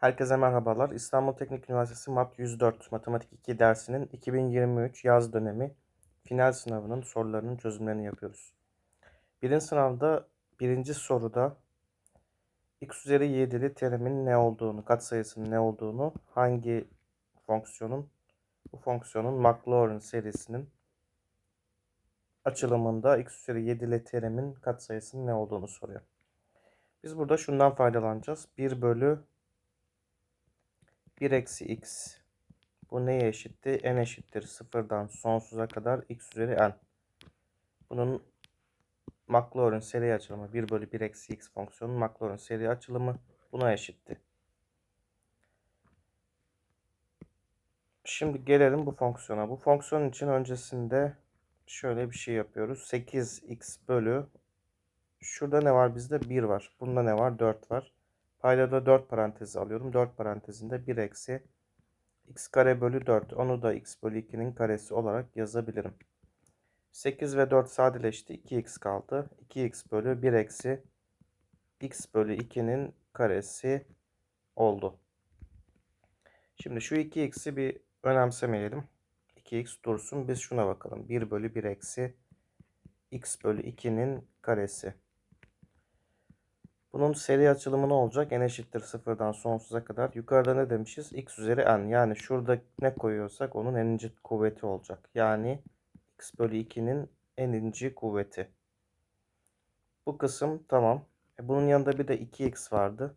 Herkese merhabalar. İstanbul Teknik Üniversitesi MAT 104 Matematik 2 dersinin 2023 yaz dönemi final sınavının sorularının çözümlerini yapıyoruz. Birinci sınavda birinci soruda x üzeri 7'li terimin ne olduğunu, katsayısının ne olduğunu, hangi fonksiyonun, bu fonksiyonun Maclaurin serisinin açılımında x üzeri 7'li terimin katsayısının ne olduğunu soruyor. Biz burada şundan faydalanacağız. 1 bölü 1 eksi x. Bu neye eşitti? n eşittir sıfırdan sonsuza kadar x üzeri n. Bunun Maclaurin seri açılımı 1 bölü 1 eksi x fonksiyonun Maclaurin seri açılımı buna eşitti. Şimdi gelelim bu fonksiyona. Bu fonksiyon için öncesinde şöyle bir şey yapıyoruz. 8x bölü şurada ne var bizde? 1 var. Bunda ne var? 4 var. Paydada 4 parantezi alıyorum. 4 parantezinde 1 eksi x kare bölü 4. Onu da x bölü 2'nin karesi olarak yazabilirim. 8 ve 4 sadeleşti. 2x kaldı. 2x bölü 1 eksi x bölü 2'nin karesi oldu. Şimdi şu 2x'i bir önemsemeyelim. 2x dursun. Biz şuna bakalım. 1 bölü 1 eksi x bölü 2'nin karesi. Bunun seri açılımı ne olacak? n eşittir sıfırdan sonsuza kadar. Yukarıda ne demişiz? x üzeri n. Yani şurada ne koyuyorsak onun n'inci kuvveti olacak. Yani x bölü 2'nin n'inci kuvveti. Bu kısım tamam. E bunun yanında bir de 2x vardı.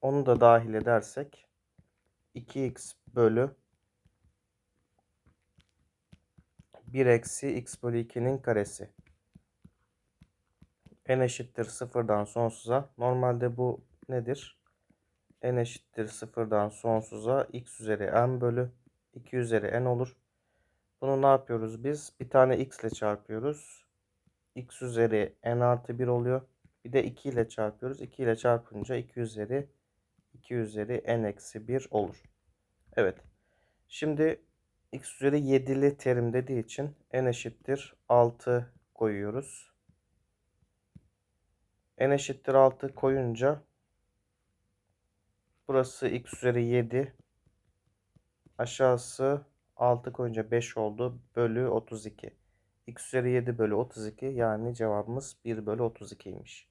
Onu da dahil edersek 2x bölü 1 eksi x bölü 2'nin karesi n eşittir sıfırdan sonsuza. Normalde bu nedir? n eşittir sıfırdan sonsuza x üzeri n bölü 2 üzeri n olur. Bunu ne yapıyoruz biz? Bir tane x ile çarpıyoruz. x üzeri n artı 1 oluyor. Bir de 2 ile çarpıyoruz. 2 ile çarpınca 2 üzeri 2 üzeri n eksi 1 olur. Evet. Şimdi x üzeri 7'li terim dediği için n eşittir 6 koyuyoruz n eşittir 6 koyunca burası x üzeri 7 aşağısı 6 koyunca 5 oldu bölü 32 x üzeri 7 bölü 32 yani cevabımız 1 bölü 32'ymiş.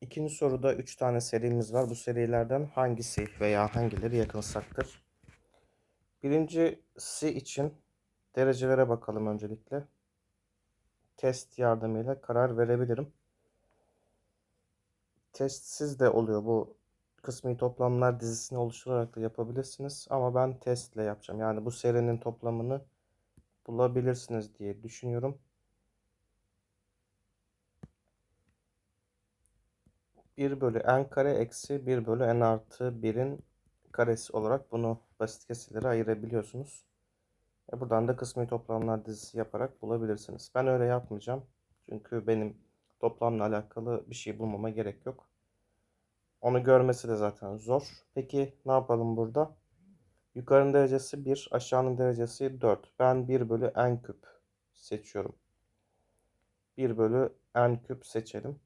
İkinci soruda 3 tane serimiz var. Bu serilerden hangisi veya hangileri yakınsaktır? Birincisi için derecelere bakalım öncelikle test yardımıyla karar verebilirim. Testsiz de oluyor bu kısmi toplamlar dizisini oluşturarak da yapabilirsiniz. Ama ben testle yapacağım. Yani bu serinin toplamını bulabilirsiniz diye düşünüyorum. Bir bölü n kare eksi 1 bölü n artı 1'in karesi olarak bunu basit kesirlere ayırabiliyorsunuz. E buradan da kısmi toplamlar dizisi yaparak bulabilirsiniz. Ben öyle yapmayacağım. Çünkü benim toplamla alakalı bir şey bulmama gerek yok. Onu görmesi de zaten zor. Peki ne yapalım burada? Yukarının derecesi 1, aşağının derecesi 4. Ben 1 bölü n küp seçiyorum. 1 bölü n küp seçelim.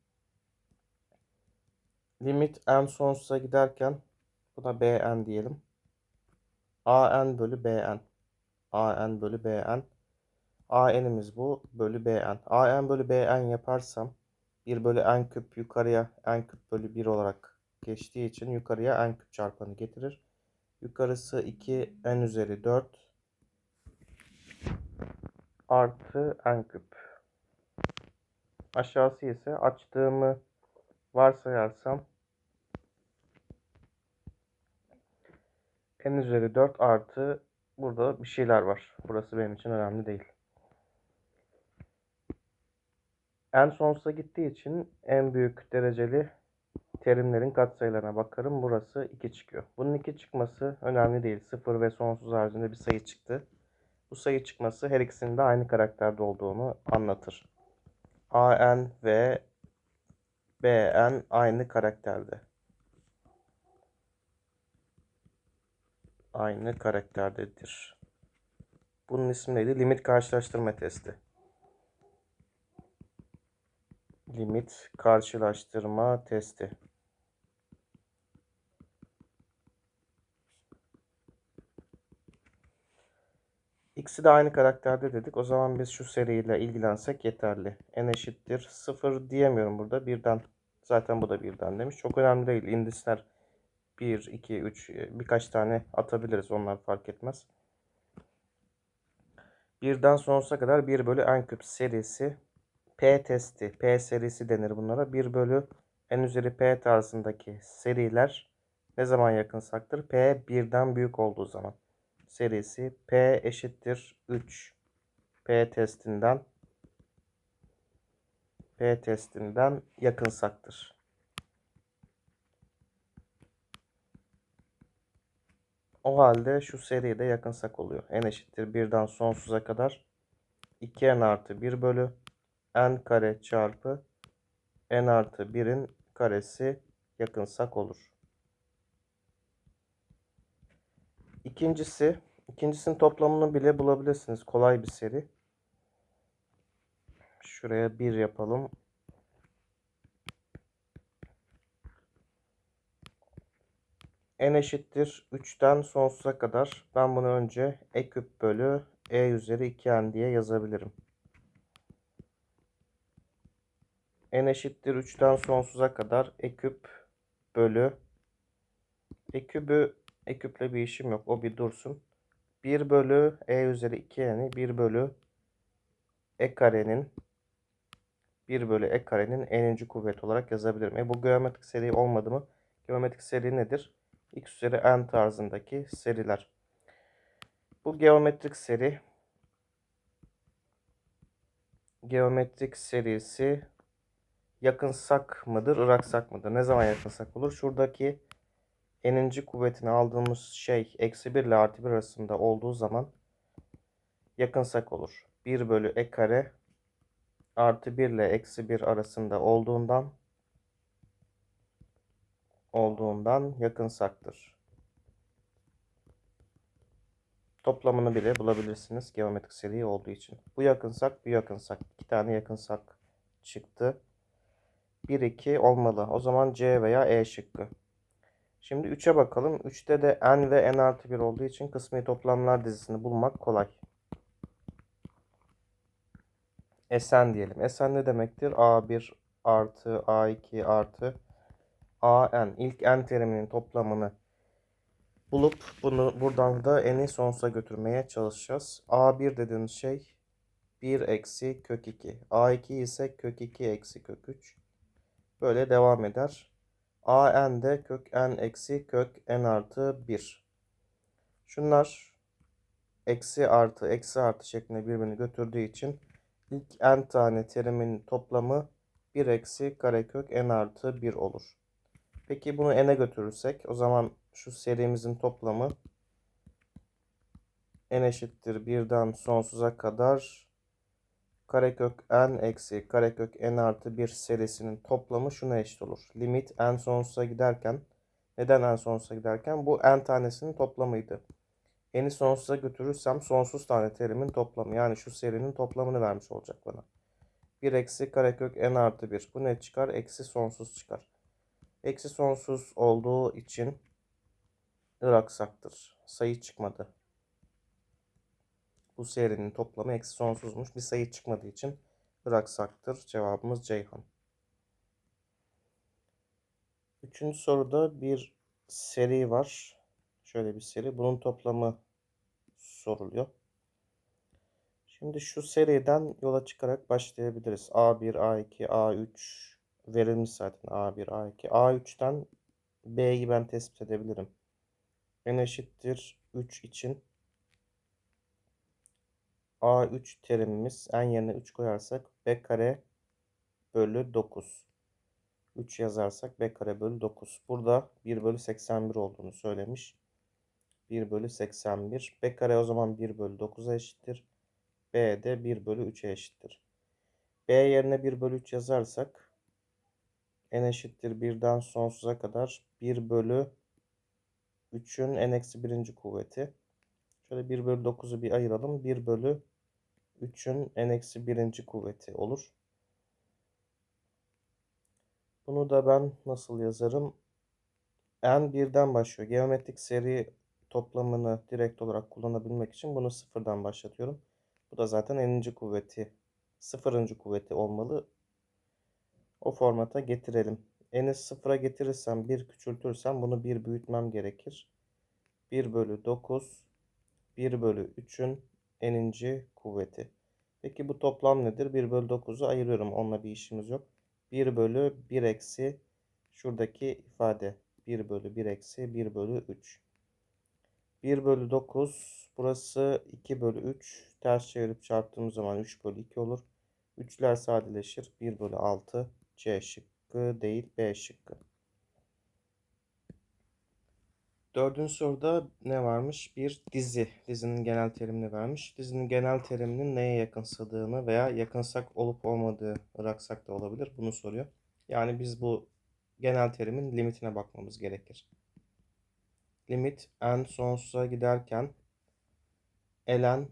Limit n sonsuza giderken buna bn diyelim. an bölü bn. AN bölü BN. AN'imiz bu bölü BN. AN bölü BN yaparsam 1 bölü N küp yukarıya N küp bölü 1 olarak geçtiği için yukarıya N küp çarpanı getirir. Yukarısı 2 N üzeri 4 artı N küp. Aşağısı ise açtığımı varsayarsam n üzeri 4 artı burada bir şeyler var. Burası benim için önemli değil. En sonsuza gittiği için en büyük dereceli terimlerin katsayılarına bakarım. Burası 2 çıkıyor. Bunun 2 çıkması önemli değil. 0 ve sonsuz haricinde bir sayı çıktı. Bu sayı çıkması her ikisinin de aynı karakterde olduğunu anlatır. AN ve BN aynı karakterde. aynı karakterdedir. Bunun ismi neydi? Limit karşılaştırma testi. Limit karşılaştırma testi. İkisi de aynı karakterde dedik. O zaman biz şu seriyle ilgilensek yeterli. N eşittir 0 diyemiyorum burada. Birden zaten bu da birden demiş. Çok önemli değil. İndisler 1, 2, 3 birkaç tane atabiliriz. Onlar fark etmez. Birden sonsuza kadar 1 bölü n küp serisi P testi, P serisi denir bunlara. 1 bölü n üzeri P tarzındaki seriler ne zaman yakınsaktır? P birden büyük olduğu zaman. Serisi P eşittir 3 P testinden P testinden yakınsaktır. O halde şu seri de yakınsak oluyor. n eşittir 1'den sonsuza kadar 2n artı 1 bölü n kare çarpı n artı 1'in karesi yakınsak olur. İkincisi, ikincisinin toplamını bile bulabilirsiniz. Kolay bir seri. Şuraya 1 yapalım. N eşittir 3'ten sonsuza kadar. Ben bunu önce e küp bölü e üzeri 2n diye yazabilirim. n eşittir 3'ten sonsuza kadar e küp bölü e kübü e küple bir işim yok. O bir dursun. 1 bölü e üzeri 2n'yi 1 bölü e karenin 1 bölü e karenin n'inci kuvvet olarak yazabilirim. E bu geometrik seri olmadı mı? Geometrik seri nedir? X üzeri n tarzındaki seriler. Bu geometrik seri geometrik serisi yakınsak mıdır, ıraksak mıdır? Ne zaman yakınsak olur? Şuradaki n'inci kuvvetini aldığımız şey eksi 1 ile artı 1 arasında olduğu zaman yakınsak olur. 1 bölü e kare artı 1 ile eksi 1 arasında olduğundan olduğundan yakınsaktır. Toplamını bile bulabilirsiniz geometrik seri olduğu için. Bu yakınsak, bu yakınsak. İki tane yakınsak çıktı. 1, 2 olmalı. O zaman C veya E şıkkı. Şimdi 3'e bakalım. 3'te de n ve n artı 1 olduğu için kısmi toplamlar dizisini bulmak kolay. Sn diyelim. Sn ne demektir? A1 artı A2 artı AN. İlk n teriminin toplamını bulup bunu buradan da n'i sonsuza götürmeye çalışacağız. A1 dediğimiz şey 1 eksi kök 2. A2 ise kök 2 eksi kök 3. Böyle devam eder. AN de kök n eksi kök n artı 1. Şunlar eksi artı eksi artı şeklinde birbirini götürdüğü için ilk n tane terimin toplamı 1 eksi karekök n artı 1 olur. Peki bunu n'e götürürsek o zaman şu serimizin toplamı n eşittir 1'den sonsuza kadar karekök n eksi karekök n artı 1 serisinin toplamı şuna eşit olur. Limit n sonsuza giderken neden n sonsuza giderken bu n tanesinin toplamıydı. N'i sonsuza götürürsem sonsuz tane terimin toplamı yani şu serinin toplamını vermiş olacak bana. 1 eksi karekök n artı 1 bu ne çıkar? Eksi sonsuz çıkar. Eksi sonsuz olduğu için ıraksaktır. Sayı çıkmadı. Bu serinin toplamı eksi sonsuzmuş. Bir sayı çıkmadığı için ıraksaktır. Cevabımız Ceyhan. Üçüncü soruda bir seri var. Şöyle bir seri. Bunun toplamı soruluyor. Şimdi şu seriden yola çıkarak başlayabiliriz. A1, A2, A3 verilmiş zaten A1, A2. A3'ten B'yi ben tespit edebilirim. N eşittir 3 için A3 terimimiz n yerine 3 koyarsak B kare bölü 9. 3 yazarsak B kare bölü 9. Burada 1 bölü 81 olduğunu söylemiş. 1 bölü 81. B kare o zaman 1 bölü 9'a eşittir. B de 1 bölü 3'e eşittir. B yerine 1 bölü 3 yazarsak n eşittir 1'den sonsuza kadar 1 bölü 3'ün n eksi 1. kuvveti. Şöyle 1 bölü 9'u bir ayıralım. 1 bölü 3'ün n eksi 1. kuvveti olur. Bunu da ben nasıl yazarım? n birden başlıyor. Geometrik seri toplamını direkt olarak kullanabilmek için bunu sıfırdan başlatıyorum. Bu da zaten n'inci kuvveti, sıfırıncı kuvveti olmalı. O formata getirelim. N'i sıfıra getirirsem 1 küçültürsem bunu 1 büyütmem gerekir. 1 bölü 9 1 bölü 3'ün n'inci kuvveti. Peki bu toplam nedir? 1 bölü 9'u ayırıyorum. Onunla bir işimiz yok. 1 bölü 1 eksi şuradaki ifade. 1 bölü 1 eksi 1 bölü 3. 1 bölü 9 burası 2 bölü 3. Ters çevirip çarptığımız zaman 3 bölü 2 olur. 3'ler sadeleşir. 1 bölü 6 C şıkkı değil B şıkkı. Dördüncü soruda ne varmış? Bir dizi. Dizinin genel terimini vermiş. Dizinin genel teriminin neye yakınsadığını veya yakınsak olup olmadığı bıraksak da olabilir. Bunu soruyor. Yani biz bu genel terimin limitine bakmamız gerekir. Limit n sonsuza giderken ln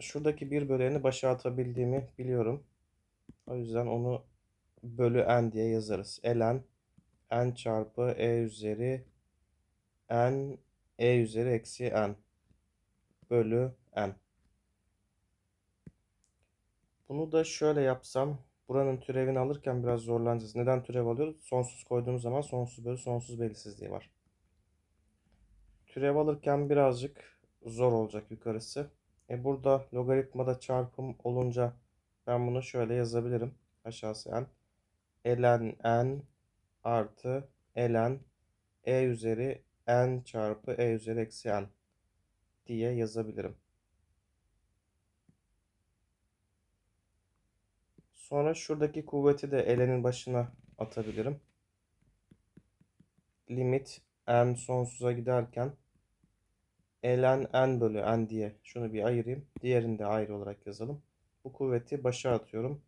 şuradaki bir böleni başa atabildiğimi biliyorum. O yüzden onu bölü n diye yazarız. ln n çarpı e üzeri n e üzeri eksi n bölü n. Bunu da şöyle yapsam buranın türevini alırken biraz zorlanacağız. Neden türev alıyoruz? Sonsuz koyduğumuz zaman sonsuz bölü sonsuz belirsizliği var. Türev alırken birazcık zor olacak yukarısı. E burada logaritmada çarpım olunca ben bunu şöyle yazabilirim. Aşağısı n. ln n artı ln e üzeri n çarpı e üzeri eksi n diye yazabilirim. Sonra şuradaki kuvveti de ln'in başına atabilirim. Limit n sonsuza giderken ln n bölü n diye şunu bir ayırayım. Diğerini de ayrı olarak yazalım. Bu kuvveti başa atıyorum.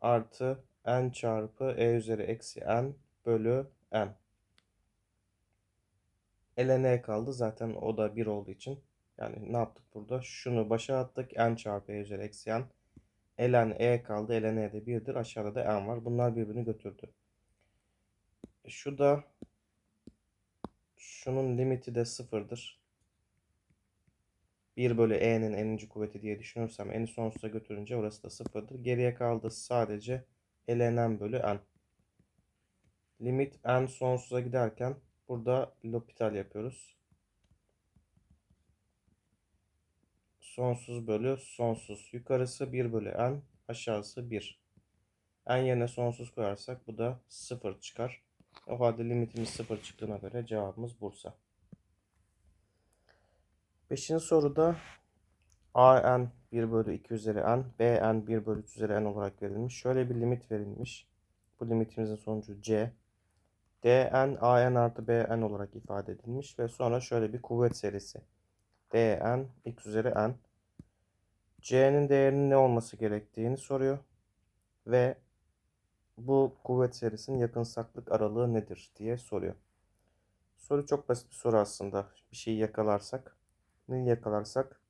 Artı n çarpı e üzeri eksi n bölü n. ln kaldı. Zaten o da 1 olduğu için. Yani ne yaptık burada? Şunu başa attık. n çarpı e üzeri eksi n. ln e kaldı. ln e de 1'dir. Aşağıda da n var. Bunlar birbirini götürdü. Şu da şunun limiti de 0'dır. 1 bölü e'nin n'inci kuvveti diye düşünürsem n'i sonsuza götürünce orası da 0'dır. Geriye kaldı sadece ln bölü n. Limit n sonsuza giderken burada L'Hopital yapıyoruz. Sonsuz bölü sonsuz. Yukarısı 1 bölü n, aşağısı 1. n yerine sonsuz koyarsak bu da 0 çıkar. O halde limitimiz 0 çıktığına göre cevabımız Bursa. Beşinci soruda a n 1 bölü 2 üzeri n, b n 1 bölü 3 üzeri n olarak verilmiş. Şöyle bir limit verilmiş. Bu limitimizin sonucu c dn an artı bn olarak ifade edilmiş ve sonra şöyle bir kuvvet serisi. dn x üzeri n. c'nin değerinin ne olması gerektiğini soruyor. Ve bu kuvvet serisinin yakınsaklık aralığı nedir diye soruyor. Soru çok basit bir soru aslında. Bir şeyi yakalarsak. Yakalarsak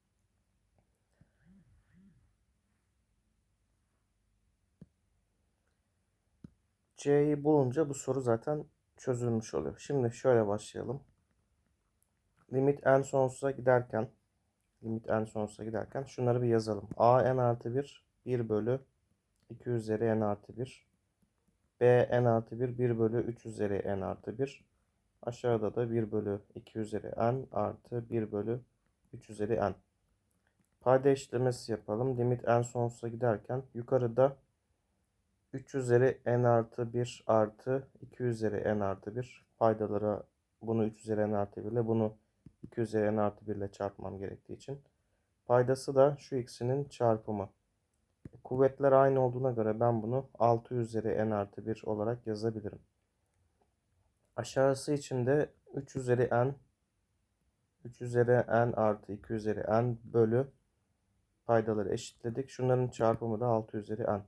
C'yi bulunca bu soru zaten çözülmüş oluyor. Şimdi şöyle başlayalım. Limit n sonsuza giderken limit n sonsuza giderken şunları bir yazalım. a n artı 1 1 bölü 2 üzeri n artı 1 b n artı 1 1 bölü 3 üzeri n artı 1 aşağıda da 1 bölü 2 üzeri n artı 1 bölü 3 üzeri n. Payda eşitlemesi yapalım. Limit n sonsuza giderken yukarıda 3 üzeri n artı 1 artı 2 üzeri n artı 1 paydalara bunu 3 üzeri n artı 1 ile bunu 2 üzeri n artı 1 ile çarpmam gerektiği için. Paydası da şu ikisinin çarpımı. Kuvvetler aynı olduğuna göre ben bunu 6 üzeri n artı 1 olarak yazabilirim. Aşağısı için de 3 üzeri n 3 üzeri n artı 2 üzeri n bölü paydaları eşitledik. Şunların çarpımı da 6 üzeri n.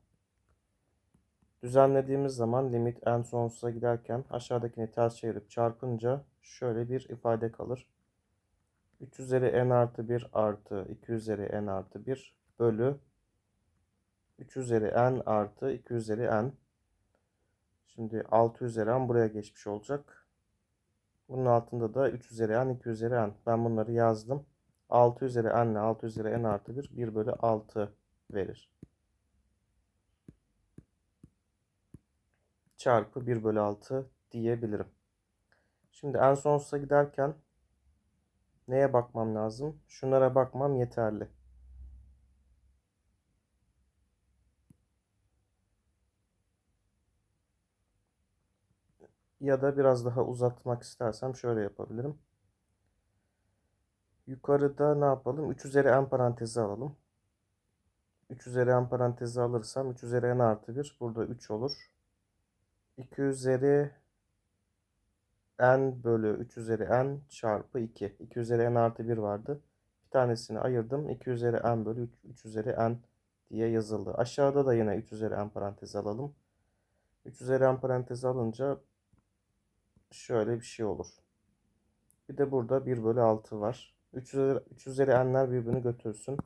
Düzenlediğimiz zaman limit n sonsuza giderken aşağıdakini ters çevirip çarpınca şöyle bir ifade kalır. 3 üzeri n artı 1 artı 2 üzeri n artı 1 bölü 3 üzeri n artı 2 üzeri n. Şimdi 6 üzeri n buraya geçmiş olacak. Bunun altında da 3 üzeri n, 2 üzeri n. Ben bunları yazdım. 6 üzeri n ile 6 üzeri n artı 1, 1 bölü 6 verir. Çarpı 1 bölü 6 diyebilirim. Şimdi en sonsuza giderken neye bakmam lazım? Şunlara bakmam yeterli. Ya da biraz daha uzatmak istersem şöyle yapabilirim. Yukarıda ne yapalım? 3 üzeri n parantezi alalım. 3 üzeri n parantezi alırsam 3 üzeri n artı 1 burada 3 olur. 2 üzeri n bölü 3 üzeri n çarpı 2. 2 üzeri n artı 1 vardı. Bir tanesini ayırdım. 2 üzeri n bölü 3, 3 üzeri n diye yazıldı. Aşağıda da yine 3 üzeri n parantezi alalım. 3 üzeri n parantezi alınca şöyle bir şey olur. Bir de burada 1 bölü 6 var. 3 üzeri, 3 üzeri n'ler birbirini götürsün.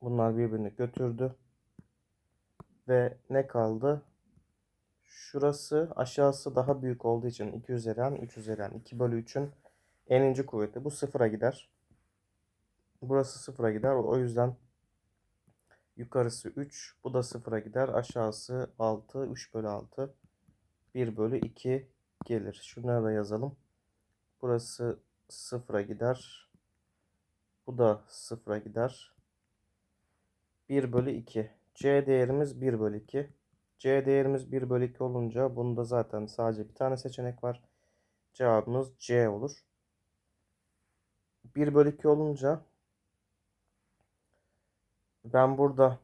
Bunlar birbirini götürdü. Ve ne kaldı? Şurası aşağısı daha büyük olduğu için 2 üzeri n 3 üzeri n 2 bölü 3'ün n'inci kuvveti. Bu sıfıra gider. Burası sıfıra gider. O yüzden yukarısı 3. Bu da sıfıra gider. Aşağısı 6. 3 bölü 6. 1 bölü 2 gelir. Şunları da yazalım. Burası sıfıra gider. Bu da sıfıra gider. 1 bölü 2. C değerimiz 1 bölü 2. C değerimiz 1 bölü 2 olunca bunda zaten sadece bir tane seçenek var. Cevabımız C olur. 1 bölü 2 olunca ben burada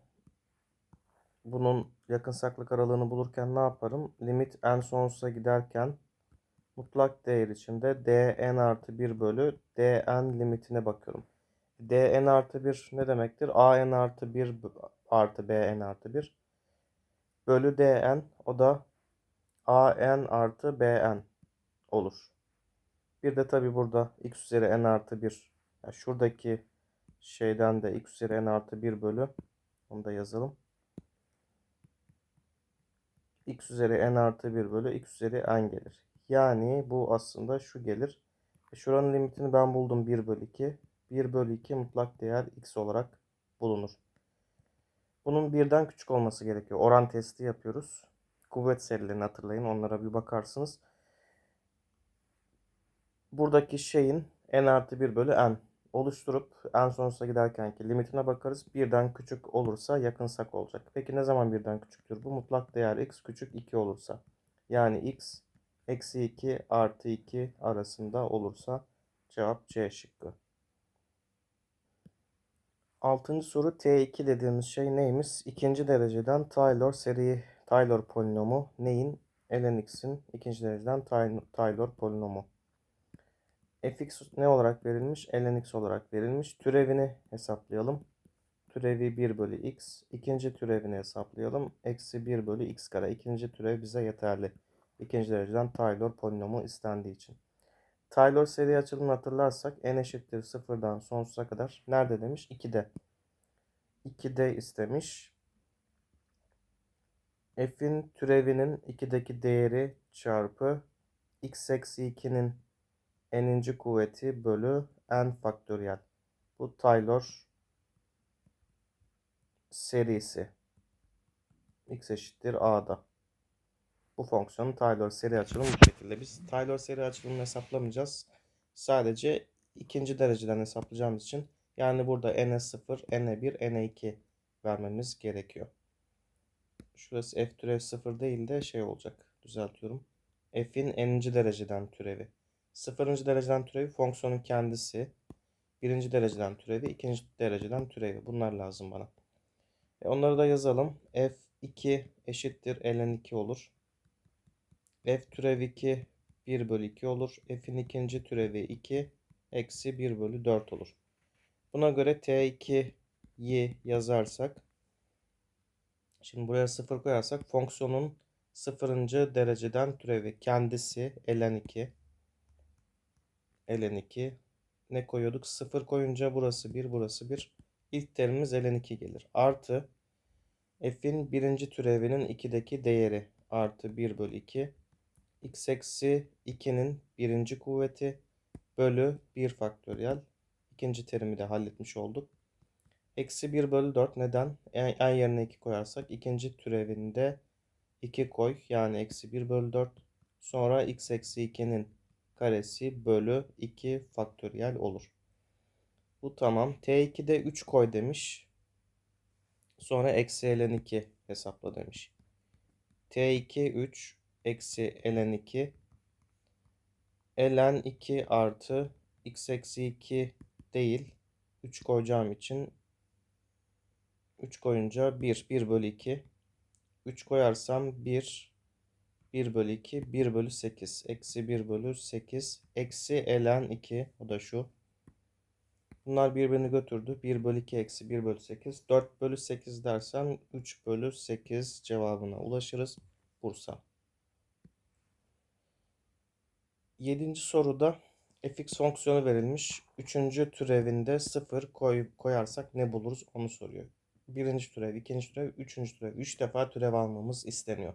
bunun yakınsaklık aralığını bulurken ne yaparım? Limit n sonsuza giderken mutlak değer içinde dn artı 1 bölü dn limitine bakıyorum. dn artı 1 ne demektir? an artı 1 artı bn artı 1 bölü dn o da an artı bn olur. Bir de tabi burada x üzeri n artı 1 yani şuradaki şeyden de x üzeri n artı 1 bölü onu da yazalım. X üzeri n artı 1 bölü x üzeri n gelir. Yani bu aslında şu gelir. E, şuranın limitini ben buldum 1 bölü 2. 1 bölü 2 mutlak değer x olarak bulunur. Bunun birden küçük olması gerekiyor. Oran testi yapıyoruz. Kuvvet serilerini hatırlayın. Onlara bir bakarsınız. Buradaki şeyin n artı 1 bölü n oluşturup en sonsuza giderkenki limitine bakarız. Birden küçük olursa yakınsak olacak. Peki ne zaman birden küçüktür? Bu mutlak değer x küçük 2 olursa. Yani x eksi 2 artı 2 arasında olursa cevap C şıkkı. Altıncı soru T2 dediğimiz şey neymiş? İkinci dereceden Taylor seri Taylor polinomu neyin? ln x'in ikinci dereceden Taylor polinomu. Fx ne olarak verilmiş? ln x olarak verilmiş. Türevini hesaplayalım. Türevi 1 bölü x. İkinci türevini hesaplayalım. Eksi 1 bölü x kare. İkinci türev bize yeterli. İkinci dereceden Taylor polinomu istendiği için. Taylor seri açılımını hatırlarsak n eşittir sıfırdan sonsuza kadar. Nerede demiş? 2'de. 2'de istemiş. F'in türevinin 2'deki değeri çarpı x eksi 2'nin n'inci kuvveti bölü n faktöriyel. Bu Taylor serisi. x eşittir a'da. Bu fonksiyonun Taylor seri açılımı bu şekilde. Biz Taylor seri açılımını hesaplamayacağız. Sadece ikinci dereceden hesaplayacağımız için yani burada n0, n1, n2 vermemiz gerekiyor. Şurası f türev 0 değil de şey olacak. Düzeltiyorum. f'in n'inci dereceden türevi. Sıfırıncı dereceden türevi fonksiyonun kendisi. Birinci dereceden türevi, ikinci dereceden türevi. Bunlar lazım bana. E onları da yazalım. f2 eşittir ln2 olur f türev 2 1 bölü 2 olur. f'in ikinci türevi 2 eksi 1 bölü 4 olur. Buna göre t2'yi yazarsak şimdi buraya 0 koyarsak fonksiyonun 0. dereceden türevi kendisi ln 2 ln 2 ne koyuyorduk? 0 koyunca burası 1 burası 1. İlk terimimiz ln 2 gelir. Artı f'in birinci türevinin 2'deki değeri artı 1 bölü 2 x eksi 2'nin birinci kuvveti bölü 1 faktöriyel. İkinci terimi de halletmiş olduk. Eksi 1 bölü 4 neden? En, en yerine 2 koyarsak ikinci türevinde 2 koy. Yani eksi 1 bölü 4. Sonra x eksi 2'nin karesi bölü 2 faktöriyel olur. Bu tamam. T2'de 3 koy demiş. Sonra eksi ln 2 hesapla demiş. T2 3 eksi ln 2 ln 2 artı x eksi 2 değil. 3 koyacağım için 3 koyunca 1. 1 bölü 2. 3 koyarsam 1. 1 bölü 2. 1 bölü 8. Eksi 1 bölü 8. Eksi ln 2. O da şu. Bunlar birbirini götürdü. 1 bölü 2 eksi 1 bölü 8. 4 bölü 8 dersen 3 bölü 8 cevabına ulaşırız. Bursa. Yedinci soruda fx fonksiyonu verilmiş. Üçüncü türevinde 0 koy, koyarsak ne buluruz onu soruyor. Birinci türev, ikinci türev, üçüncü türev. Üç defa türev almamız isteniyor.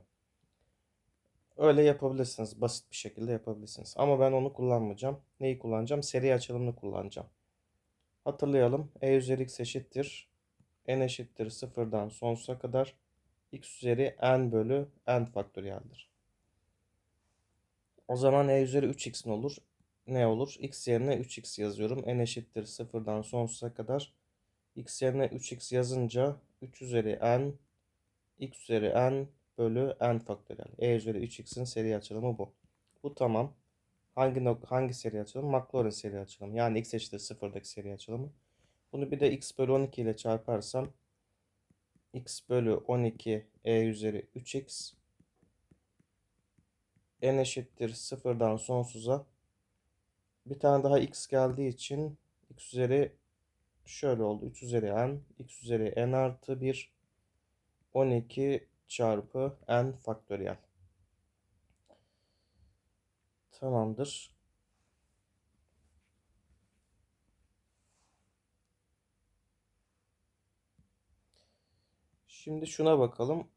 Öyle yapabilirsiniz. Basit bir şekilde yapabilirsiniz. Ama ben onu kullanmayacağım. Neyi kullanacağım? Seri açılımını kullanacağım. Hatırlayalım. E üzeri x eşittir. n eşittir sıfırdan sonsuza kadar. x üzeri n bölü n faktöriyeldir. O zaman e üzeri 3x ne olur? Ne olur? x yerine 3x yazıyorum. n eşittir sıfırdan sonsuza kadar. x yerine 3x yazınca 3 üzeri n x üzeri n bölü n faktöriyel. e üzeri 3x'in seri açılımı bu. Bu tamam. Hangi hangi seri açılımı? Maclaurin seri açılımı. Yani x eşittir sıfırdaki seri açılımı. Bunu bir de x bölü 12 ile çarparsam x bölü 12 e üzeri 3x n eşittir sıfırdan sonsuza. Bir tane daha x geldiği için x üzeri şöyle oldu. 3 üzeri n, x üzeri n artı 1, 12 çarpı n faktöriyel. Tamamdır. Şimdi şuna bakalım.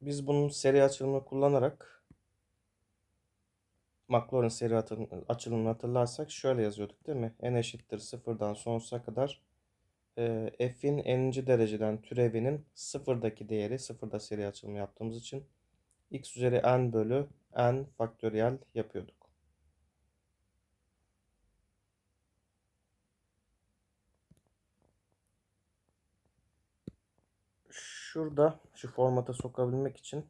Biz bunun seri açılımını kullanarak Maclaurin seri açılımını hatırlarsak şöyle yazıyorduk değil mi? n eşittir sıfırdan sonsuza kadar f'in n'inci dereceden türevinin sıfırdaki değeri sıfırda seri açılımı yaptığımız için x üzeri n bölü n faktöriyel yapıyorduk. Şurada şu formata sokabilmek için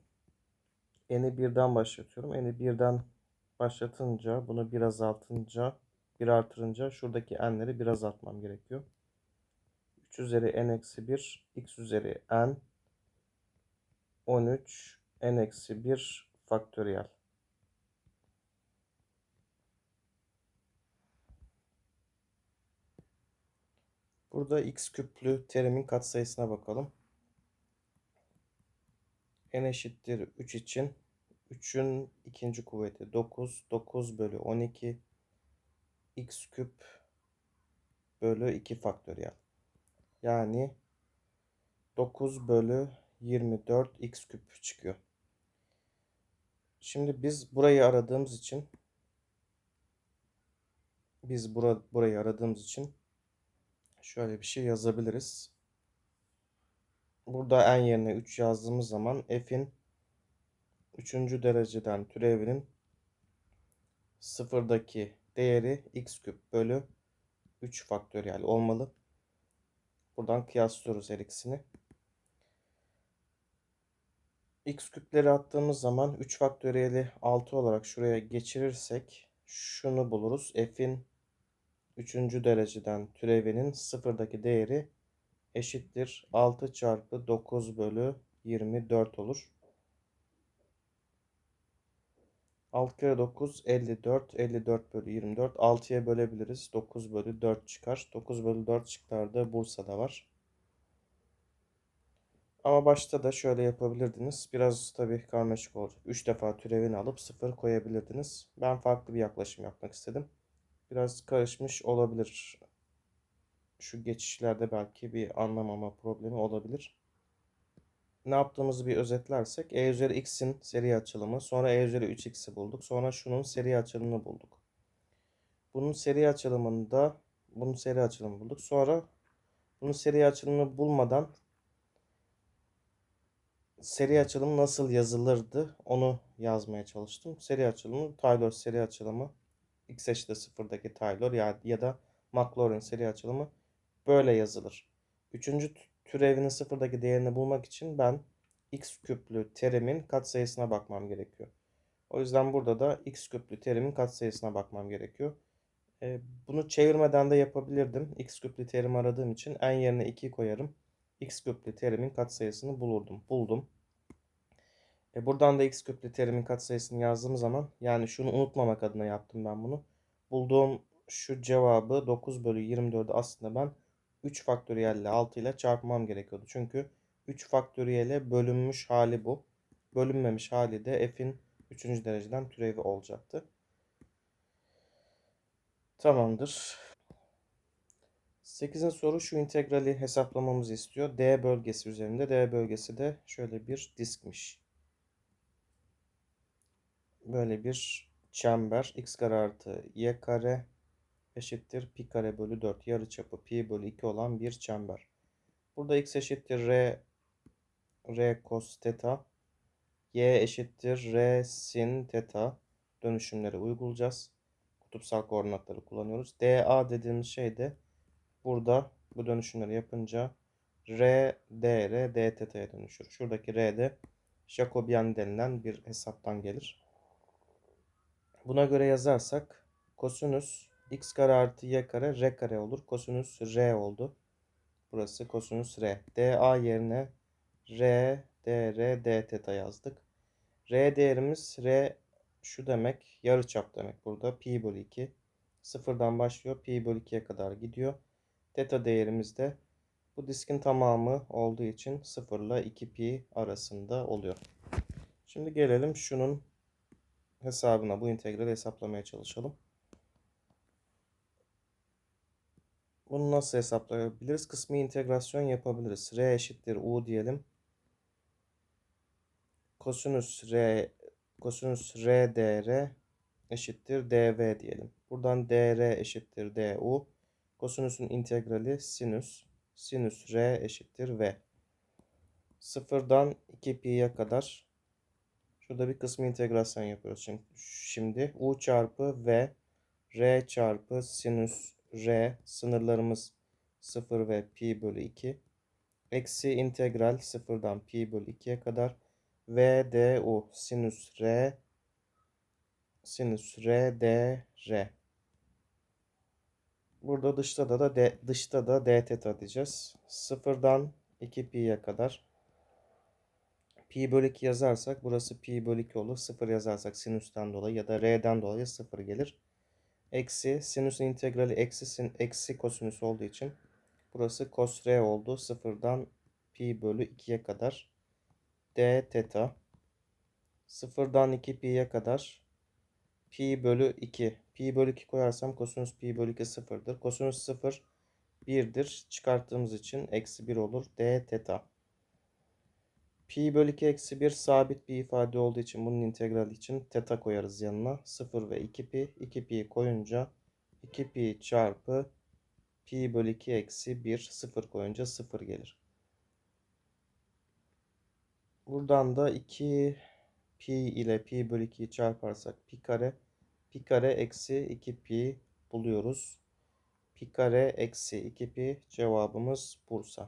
n'i birden başlatıyorum. n'i birden başlatınca bunu bir azaltınca bir artırınca şuradaki n'leri bir azaltmam gerekiyor. 3 üzeri n eksi 1 x üzeri n 13 n eksi 1 faktöriyel. Burada x küplü terimin katsayısına bakalım. n eşittir 3 için 3'ün ikinci kuvveti 9. 9 bölü 12 x küp bölü 2 faktöriyel. Yani 9 bölü 24 x küp çıkıyor. Şimdi biz burayı aradığımız için biz bura, burayı aradığımız için şöyle bir şey yazabiliriz. Burada n yerine 3 yazdığımız zaman f'in 3. dereceden türevinin sıfırdaki değeri x küp bölü 3 faktöriyel olmalı. Buradan kıyaslıyoruz her ikisini. x küpleri attığımız zaman 3 faktöriyeli 6 olarak şuraya geçirirsek şunu buluruz. f'in 3. dereceden türevinin sıfırdaki değeri eşittir. 6 çarpı 9 bölü 24 olur. 6 kere 9 54. 54 bölü 24. 6'ya bölebiliriz. 9 bölü 4 çıkar. 9 bölü 4 çıklarda Bursa'da var. Ama başta da şöyle yapabilirdiniz. Biraz tabii karmaşık olacak. 3 defa türevini alıp 0 koyabilirdiniz. Ben farklı bir yaklaşım yapmak istedim. Biraz karışmış olabilir. Şu geçişlerde belki bir anlamama problemi olabilir. Ne yaptığımızı bir özetlersek e üzeri x'in seri açılımı sonra e üzeri 3x'i bulduk. Sonra şunun seri açılımını bulduk. Bunun seri açılımında bunun seri açılımı bulduk. Sonra bunun seri açılımını bulmadan seri açılımı nasıl yazılırdı onu yazmaya çalıştım. Seri açılımı Taylor seri açılımı x eşittir sıfırdaki Taylor ya, ya da Maclaurin seri açılımı böyle yazılır. Üçüncü türevinin sıfırdaki değerini bulmak için ben x küplü terimin katsayısına bakmam gerekiyor. O yüzden burada da x küplü terimin katsayısına bakmam gerekiyor. E, bunu çevirmeden de yapabilirdim. x küplü terim aradığım için en yerine 2 koyarım. x küplü terimin katsayısını bulurdum. Buldum. E, buradan da x küplü terimin katsayısını yazdığım zaman yani şunu unutmamak adına yaptım ben bunu. Bulduğum şu cevabı 9 bölü 24'ü aslında ben 3 faktöriyelle 6 ile çarpmam gerekiyordu. Çünkü 3 faktöriyele bölünmüş hali bu. Bölünmemiş hali de f'in 3. dereceden türevi olacaktı. Tamamdır. 8. soru şu integrali hesaplamamızı istiyor. D bölgesi üzerinde. D bölgesi de şöyle bir diskmiş. Böyle bir çember x kare artı y kare eşittir pi kare bölü 4 yarıçapı pi bölü 2 olan bir çember. Burada x eşittir r r cos teta y eşittir r sin teta dönüşümleri uygulayacağız. Kutupsal koordinatları kullanıyoruz. dA dediğimiz şey de burada bu dönüşümleri yapınca r dr d teta'ya dönüşür. Şuradaki r de Jacobian denilen bir hesaptan gelir. Buna göre yazarsak kosinüs x kare artı y kare r kare olur. Kosinüs r oldu. Burası kosinüs r. dA yerine r dr d teta yazdık. R değerimiz R şu demek yarıçap demek burada. Pi bölü 2. Sıfırdan başlıyor. Pi bölü 2'ye kadar gidiyor. Teta değerimiz de bu diskin tamamı olduğu için 0 ile 2 pi arasında oluyor. Şimdi gelelim şunun hesabına bu integrali hesaplamaya çalışalım. Bunu nasıl hesaplayabiliriz? Kısmi integrasyon yapabiliriz. R eşittir U diyelim. Kosinüs R kosinüs R dr eşittir dv diyelim. Buradan dr eşittir du. Kosinüsün integrali sinüs. Sinüs R eşittir V. Sıfırdan 2 pi'ye kadar şurada bir kısmı integrasyon yapıyoruz. Şimdi, şimdi U çarpı V R çarpı sinüs R sınırlarımız 0 ve pi bölü 2. Eksi integral sıfırdan pi bölü 2'ye kadar V du sinüs R sinüs R d R. Burada dışta da da d, dışta da d teta diyeceğiz. Sıfırdan 2 pi'ye kadar pi bölü 2 yazarsak burası pi bölü 2 olur. Sıfır yazarsak sinüsten dolayı ya da r'den dolayı sıfır gelir. Eksi sinüs integrali eksi, sin, eksi kosinüs olduğu için burası cos r oldu. Sıfırdan pi bölü 2'ye kadar d teta. Sıfırdan 2 pi'ye kadar pi bölü 2. Pi bölü 2 koyarsam kosinüs pi bölü 2 sıfırdır. Kosinüs 0 1'dir. Çıkarttığımız için eksi 1 olur. d teta. Pi bölü 2 eksi 1 sabit bir ifade olduğu için bunun integrali için teta koyarız yanına. 0 ve 2 pi. 2 pi koyunca 2 pi çarpı pi bölü 2 eksi 1 0 koyunca 0 gelir. Buradan da 2 pi ile pi bölü 2'yi çarparsak pi kare pi kare eksi 2 pi buluyoruz. Pi kare eksi 2 pi cevabımız Bursa.